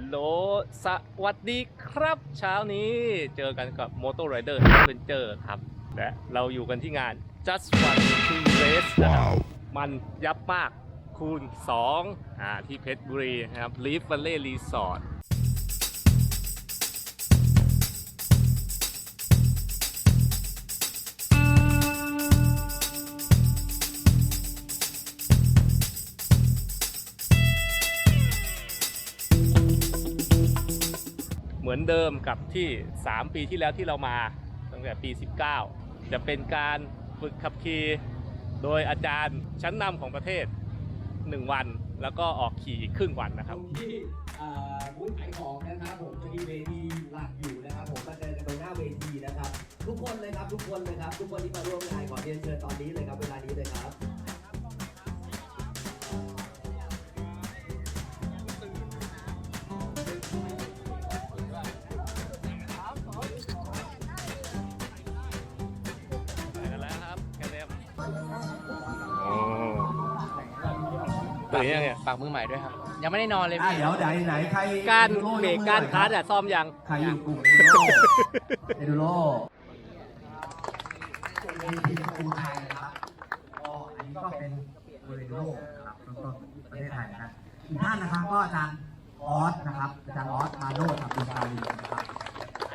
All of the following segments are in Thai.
โหลสวัสดีครับ เช้านี้เจอกันกับ Motor Rider Adventure ครับ และเราอยู่กันที่งาน Just One to Race นะครับมันยับมากคูณ 2 อ่าที่เพชรบุรีนะครับ Leaf Valley Resort มือนเดิมกับที่ 3 ปีที่แล้วที่เรามาตั้งแต่ปี 19 จะเป็นการฝึกขับขี่โดยอาจารย์ชั้นนำของประเทศ 1 วัน แล้วก็ออกขี่อีกครึ่งวันนะครับ รงที่อ่าบูธขายของนะครับผมจะมีเวทีหลักอยู่นะครับผมมาเจอกันตรงหน้าเวทีนะครับ ทุกคนเลยครับทุกคนเลยครับ ทุกคนที่มาร่วมงานขอเรียนเชิญตอนนี้เลยครับเวลานี้เลยครับ ตื่นยังเนี่ยฝากมือใหม่ด้วยครับ ยังไม่ได้นอนเลยอะพี่เดี๋ยวไหนไหนใครการดูโล่เบรกยมือการหน่อยคาร์ดอะซ่อมยัง ใครอยู่กลุ่มเอดูโลเอดูโลมีทีมคุณไทยนะครับก็อันนี้ก็เป็นเอดูโลนะครับต้นๆประเทศไทยนะครับอีกท่านนะครับก็อาจารย์ออสนะครับอาจารย์ออสมาโนกับคุณชาลีนะครับ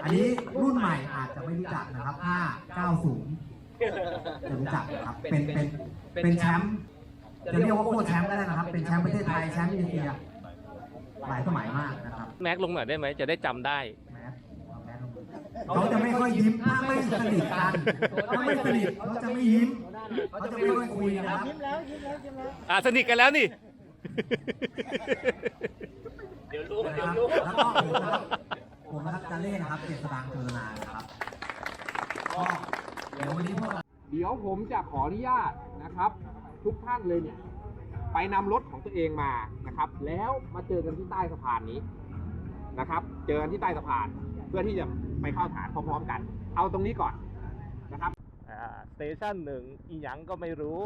อันนี้รุ่นใหม่อาจจะไม่รู้จักนะครับ590จะรู้จักนะครับเป็นเป็นเป็นแชมป์ จะเรียกว่าโค้ชแชมป์ก็ได้นะครับ เป็นแชมป์ประเทศไทยแชมป์เอเชียหลายสมัยมากนะครับแม็กลงหน่อยได้ไหมจะได้จำได้ แมสแมสเขาจะไม่ค่อยยิ้มถ้าไม่สนิทกันถ้าไม่สนิทเขาจะไม่ยิ้มเขาจะไม่ค่อยคุยนะครับอะสนิทกันแล้วนี่นะครับแล้วก็ผมนะครับผมนะครับจะเล่นนะครับเจษฎางเจรนานะครับก็เดี๋ยววันนี้พวกเรา เดี๋ยวผมจะขออนุญาตนะครับ ทุกท่านเลยเนี่ยไปนำรถของตัวเองมานะครับ แล้วมาเจอกันที่ใต้สะพานนี้นะครับ เจอกันที่ใต้สะพานเพื่อที่จะไปเข้าฐานพร้อมๆกัน เอาตรงนี้ก่อนนะครับอ่าสเตชันหนึ่งอีหยังก็ไม่รู้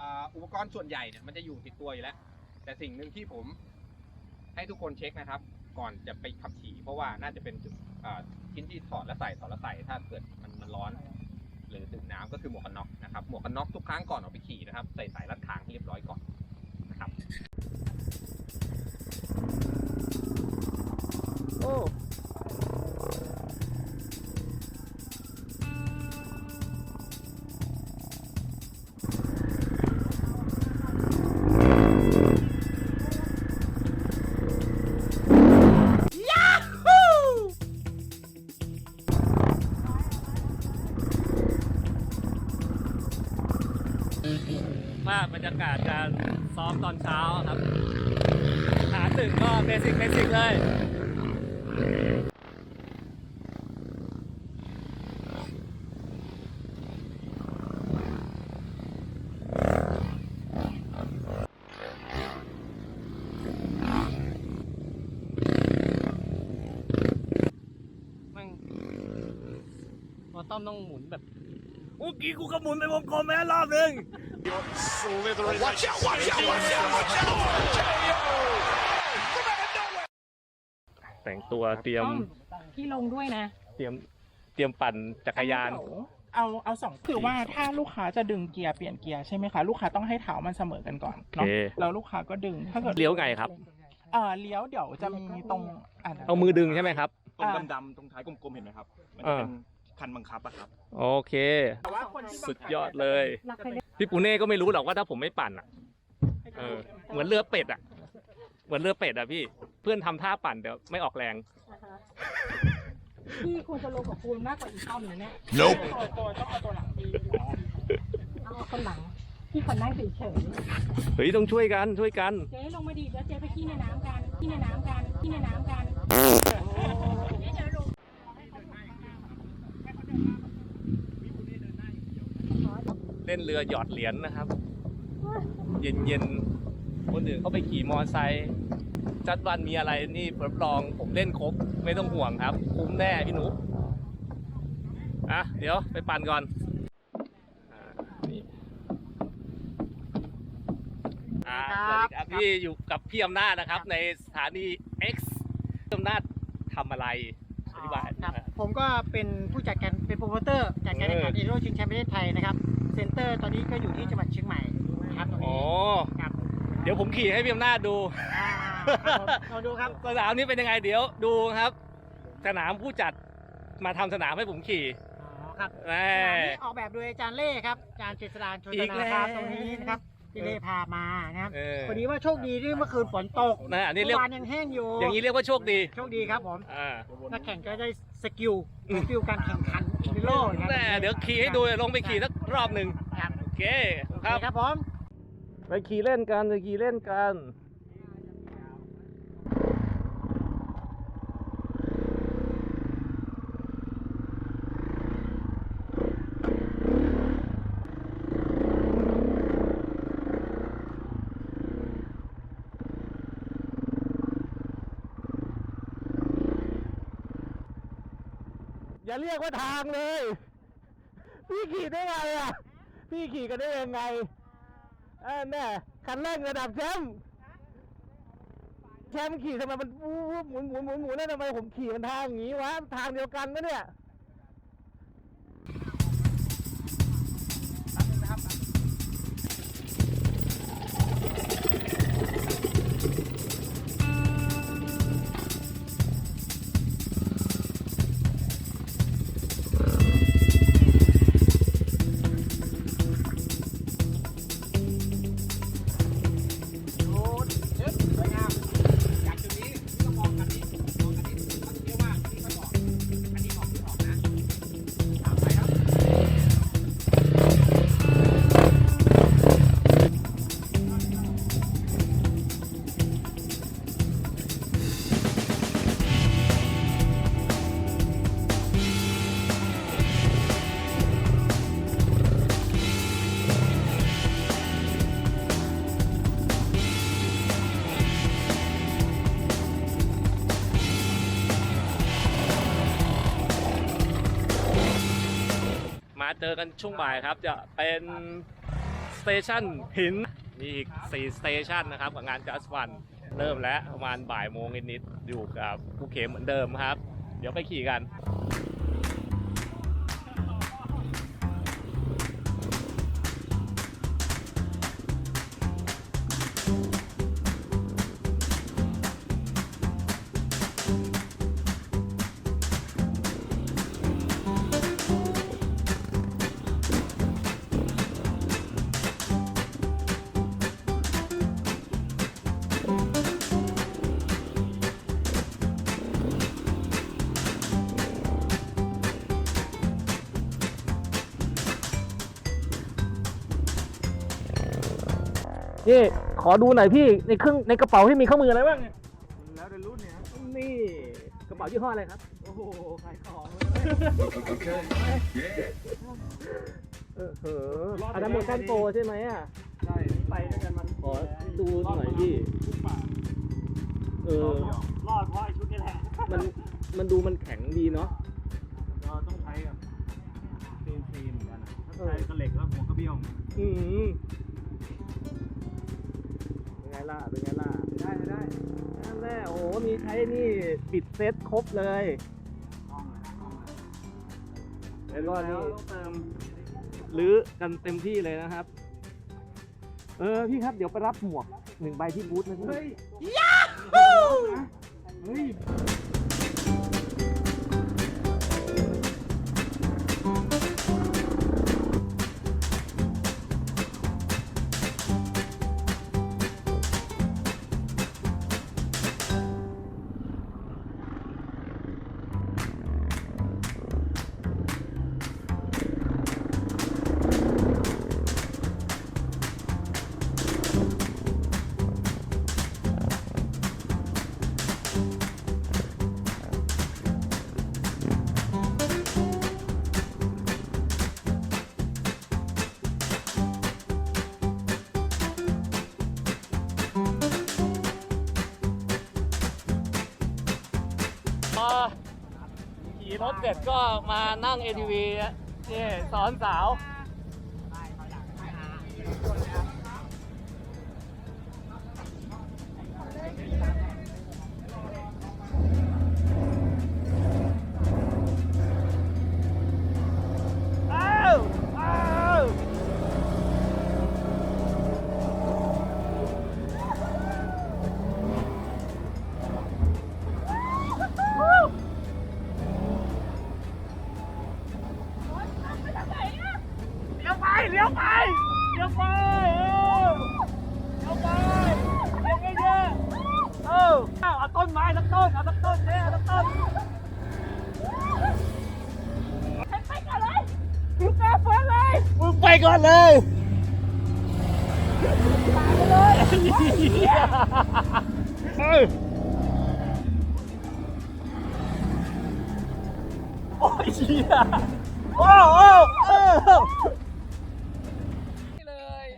อ่าอุปกรณ์ส่วนใหญ่เนี่ยมันจะอยู่ติดตัวอยู่แล้ว แต่สิ่งหนึ่งที่ผมให้ทุกคนเช็คนะครับ ก่อนจะไปขับขี่ เพราะว่าน่าจะเป็นจุดอ่าชิ้นที่ถอดและใส่ถอดและใส่ถ้าเกิดมันมันร้อน หรือดื่มน้ำก็คือหมวกกันน็อกนะครับหมวกกันน็อกทุกครั้งก่อนออกไปขี่นะครับใส่สายรัดทางให้เรียบร้อยก่อนนะครับโอ้ กาศการซ้อมตอนเช้าครับฐานหนึ่งก็เบสิกเบสิกเลยต้อมต้องหมุนแบบเมื่อกี้กูก็หมุนไปวงกลมไปแล้วรอบหนึ่ง แต่งตัวเตรียมพี่ลงด้วยนะ เตรียมเตรียมปั่นจักรยาน เอาเอาสองคือว่าถ้าลูกค้าจะดึงเกียร์เปลี่ยนเกียร์ใช่ไหมคะ ลูกค้าต้องให้เท้ามันเสมอกันก่อนเนาะโอเคแล้วลูกค้าก็ดึงถ้าเกิดเลี้ยวไงครับเออเลี้ยวเดี๋ยวจะมีตรงอะเอามือดึงใช่ไหมครับตรงดำๆตรงท้ายกลมๆเห็นไหมครับมันจะเป็น คันบังคับอะครับ โอเค แต่ว่าคนที่สุดยอดเลย รักใครเล่นพี่ปูเน่ก็ไม่รู้หรอกว่าถ้าผมไม่ปั่นอะ เออ เหมือนเรือเป็ดอะ เหมือนเรือเป็ดอะพี่ เพื่อนทำท่าปั่นเดี๋ยวไม่ออกแรงพี่ควรจะลงกับปูนมากกว่าอีกต้อมนะเนี่ยตัวตัวต้องเอาตัวหลังดีเอาคนหลังพี่คนนั่งเฉยเฮ้ยต้องช่วยกันช่วยกัน ๆเจ๊ลงมาดีแล้วเจ๊ไปขี้ในน้ำกันขี้ในน้ำกันขี้ในน้ำกัน เล่นเรือหยอดเหรียญนนะครับ เย็นเย็นคนอื่นเขาไปขี่มอเตอร์ไซค์จัดวันมีอะไรนี่ผมลองผมเล่นครบไม่ต้องห่วงครับ คุ้มแน่พี่หนูอะเดี๋ยวไปปั่นก่อนครับพี่อยู่กับพี่อำนาจนะครับ ในสถานี X อำนาจทำอะไรอธิบายครับผมก็เป็นผู้จัดการเป็นโปรโมเตอร์จัดการแข่งขันอีโรชิงแชมป์ประเทศไทยนะครับ ซ็นเตอร์ตอนนี้ก็อยู่ที่จังหวัดเชียงใหม่นะครับตรงอ๋อ นี้ครับเดี๋ยวผมขี่ให้พี่อำนาจดู อ่าครับผมเราดูครับ สนามนี้เป็นยังไงเดี๋ยวดูครับ สนามผู้จัดมาทำสนามให้ผมขี่อ๋อครับแน่ สนามนี้ออกแบบโดยอาจารย์เล่ครับอาจารย์เจษฎาชนอีกนาแล้ว ครับตรงนี้นะครับ ที่เล่พามานะครับเออ พอดีว่าโชคดีที่เมื่อคืนฝนตกนะอันนี้เรียก เมื่อวานยังแห้งอยู่อย่างนี้เรียกว่าโชคดีโชคดีครับผมอ่านักแข่งก็ได้สกิลอืมสกิลการแข่งขันอีโร่ครับแน่เดี๋ยวขี่ให้ดูลงไปขี่สักรอบหนึ่งครับโอเคคครัรับบผม ไปขี่เล่นกันไปขี่เล่นกัน อย่าเรียกว่าทางเลย พี่ขี่ได้ไงอะ พี่ขี่กันได้ยังไงอ่าแน่คันแรกระดับแชมป์แชมป์ขี่ทำไมมันวูบหมุนหมุนหมุนหมุนแล้วทำไมผมขี่มันทางอย่างนี้วะทางเดียวกันนะเนี่ย อกันช่วงบ่ายครับ จะเป็นสเตชันหินมีอีก4สเตชันนะครับกับงาน Just One เริ่มแล้วประมาณบ่ายโมงนิดๆอยู่กับผู้เขมเหมือนเดิมครับ เดี๋ยวไปขี่กัน นี่ขอดูหน่อยพี่ในเครื่องในกระเป๋าที่มีเครื่องมืออะไรบ้างเนี่ยแล้วแต่รุ่นเนี่ยนี่กระเป๋ายี่ห้ออะไรครับโอ้โหขายของเออเหออันนั้นโมชั่นโปรใช่ไหมอะใช่ไปด้วยกันมันขอดูหน่อยพี่เออรอดเพราะไอชุดนี้แหละมันมันดูมันแข็งดีเนาะเราต้องใช้กับซีนซีเหมือนกันถ้าใช้กับเหล็กแล้วหัวกระเบี้ยวอืม ล่ะ เป็นไงล่ะ ได้ได้นั่นแหละโอ้โหมีใช้นี่ปิดเซ็ตครบเลยแล้วก็นี่ต้องเติมลื้อกันเต็มที่เลยนะครับ เออพี่ครับเดี๋ยวไปรับหมวกหนึ่งใบที่บูธนะพี่เฮ้ยเฮ้ย รถเสร็จก็มานั่ง ATV นี่สอนสาว เอ้ยโอ้ยเหี้ยโอ้โอ้เออเลย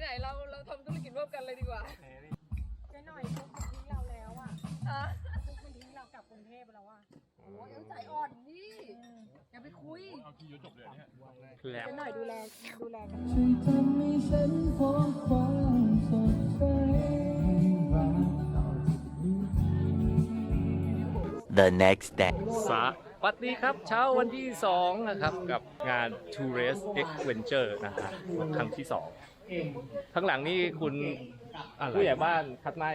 ไหนๆเราเราทำธุรกิจร่วมกันเลยดีกว่าเจ๊หน่อยทุกคนทิ้งเราแล้วอะอะทุกคนทิ้งเรากลับกรุงเทพไปแล้วอะโอ้ยเอาใจอ่อนดิอย่าไปคุยแหลมเจ๊หน่อยดูแลดูแลกัน The next day. สวัสดีครับ เช้าวันที่ 2 นะครับ กับงาน Tourist Adventure นะฮะครั้งที่ 2 ข้างหลังนี่คุณผู้ใหญ่บ้านคัดไน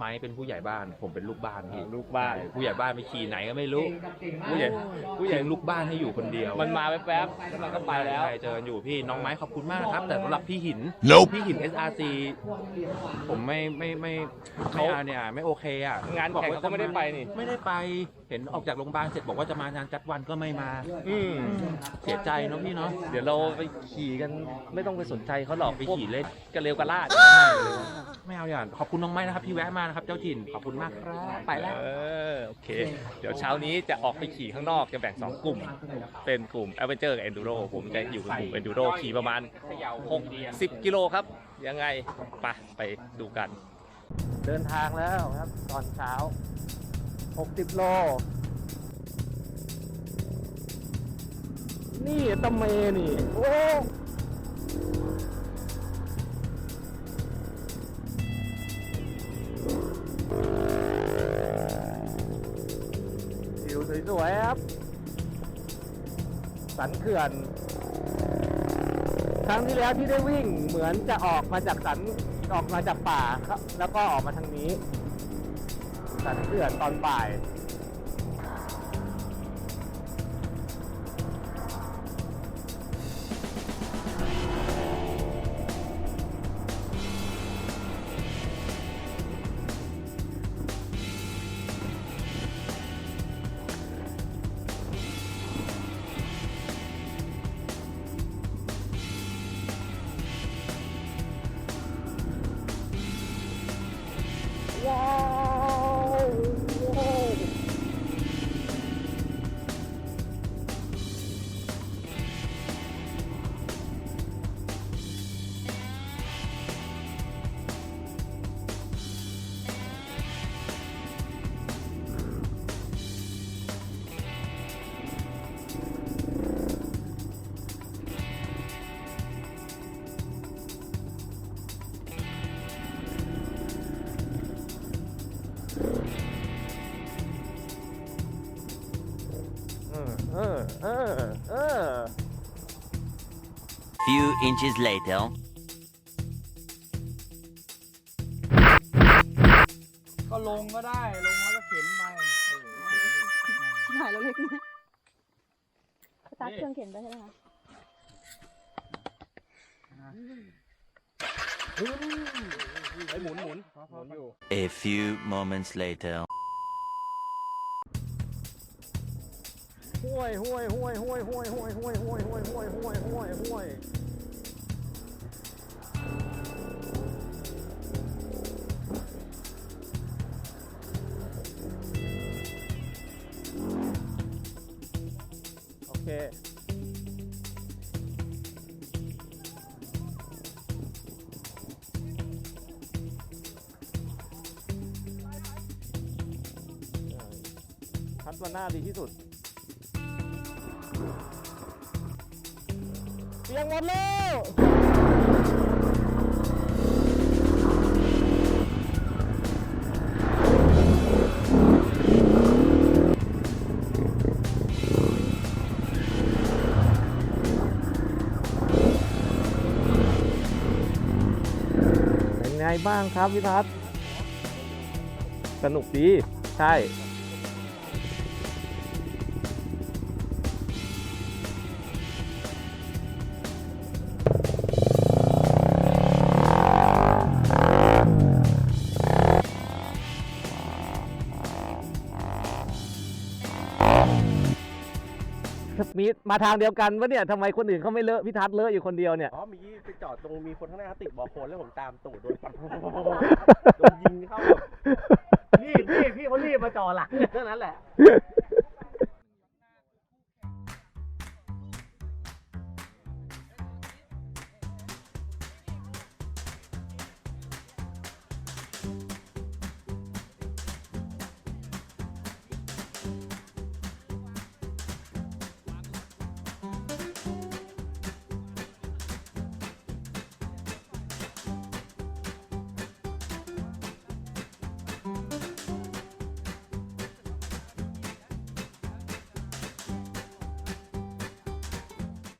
ไม้เป็นผู้ใหญ่บ้าน ผมเป็นลูกบ้านพี่ลูกบ้าน ผู้ใหญ่บ้านไปขี่ไหนก็ไม่รู้ ผู้ใหญ่ผู้ใหญ่ทิ้งลูกบ้านให้อยู่คนเดียวมันมาแป๊บๆแล้วมันก็ไปแล้ว ใช่เจอกันอยู่พี่น้องไม้ขอบคุณมากนะครับ แต่สำหรับพี่หิน Nope พี่หิน SRC ผมไม่ไม่ไม่ไม่เอาเนี่ยไม่โอเคอะงานแข่งบอกว่เขาก็ไม่ได้ไปนี่ ไม่ได้ไปเห็นออกจากโรงพยาบาลเสร็จบอกว่าจะมางานจัดวันก็ไม่มา อืมเสียใจเนาะพี่เนาะเดี๋ยวเราไปขี่กันไม่ต้องไปสนใจเขาหรอกไปขี่เล่นกระเร็วกระลาด ไม่เอาอย่างขอบคุณน้องไม้นะครับที่แวะมานะครับ เจ้าถิ่นขอบคุณมากครับไปแล้ว เออโอเค เดี๋ยวเช้านี้จะออกไปขี่ข้างนอกจะแบ่ง 2 กลุ่ม เป็นกลุ่ม a d v e n t u r e กับ Enduro ผมจะอยู่กับกลุ่ม Enduro ขี่ประมาณ 60 กิโลครับ ยังไงไปไปดูกัน เดินทางแล้วครับ ตอนเช้า 60 โล นี่ตะเมนี่ โอ้ วยครับ สันเขื่อน ครั้งที่แล้วที่ได้วิ่งเหมือนจะออกมาจากสันออกมาจากป่าครับ แล้วก็ออกมาทางนี้ สันเขื่อนตอนบ่าย เออเออเออเออ Few inches later. ก็ลงก็ได้ ลงแล้วก็เข็นไปหายเราเล็กนะสตาร์ทเครื่องเข็นไปใช่ไหมคะไอ้หมุนหมุนหมุนอยู่ A few moments later. ห้วยห้วยห้วยห้วยห้วยห้วยห้วยห้วยห้วยห้วยห้วยห้วยห้วยโอเคคัดวันหน้าดีที่สุด เตียงหมดแล้วเป็นไงบ้างครับวิทัศสนุกดี ใช่ มีมาทางเดียวกันวะเนี่ยทำไมคนอื่นเขาไม่เลอะพี่ทัศน์เลอะอยู่คนเดียวเนี่ย อ๋อมีไปจอดตรงมีคนข้างหน้าเขาติดบอลโคนแล้วผมตามตูดโดนปัดโดนยิงเข้าแบบรีบรีบพี่เขารีบมาจอหลังเท่านั้นแหละ